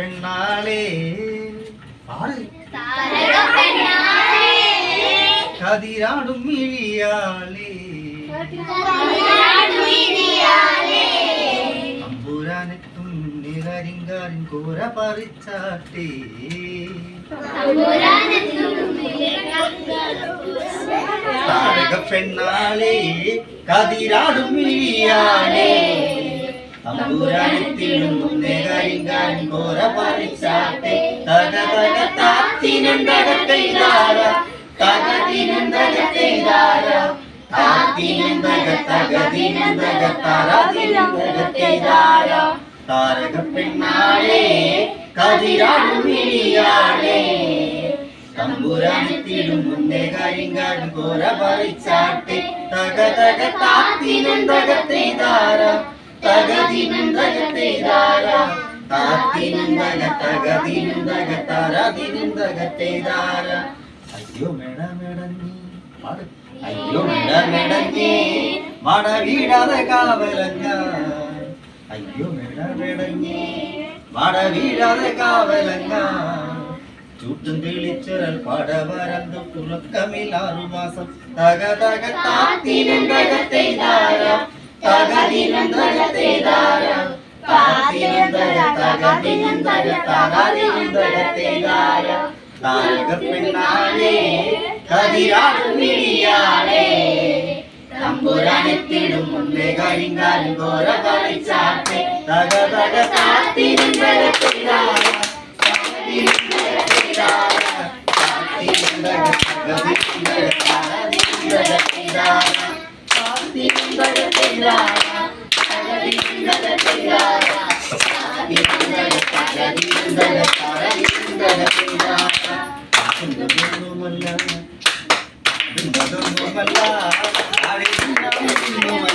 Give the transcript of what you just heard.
പെണ്ണാളേ. കതിരാടും മിഴിയാളേ അമ്പുരാനെത്തും നികരിങ്കാരിൻ കൂര പറിച്ചാട്ടേ. താരക പെണ്ണാളേ കതിരാടും മിഴിയാളേ അമ്പുരാനെത്തിടും നികരിങ്കാരിൻ കൂര പറിച്ചാട്ടേ തക തക താത്തിനന്തകത്തെയ്താര തകതിനന്തകത്തെയ്താര താത്തിനന്തക തകതിനന്തക തറതിനന്തകത്തെയ്താര താരക പെണ്ണാളേ കതിരാടും മിഴിയാളേ തമ്പുരാനെത്തിടും മുന്നേ കരിങ്കാടും കോര പറിച്ചാട്ടെ തക തക താത്തിനന്തകത്തെയ്താര അയ്യോ മേട മേടഞ്ഞി അയ്യോ മേട മേടഞ്ഞി മട കാവലങ്ങ. അയ്യോ മേട മേടഞ്ഞി മട വീടാതെ കാവലങ്ങ. ചൂട്ടും കിളിച്ചുരൽ പടവരന്തു കുളക്കമിൽ ആറു മാസം. തക തക താത്തിനന്തകത്തെയ്താര തകതിനന്തകത്തെയ്താര താത്തിനന്തക തകതിനന്തക തക താത്തിനന്തകത്തെയ്താര ുമല്ല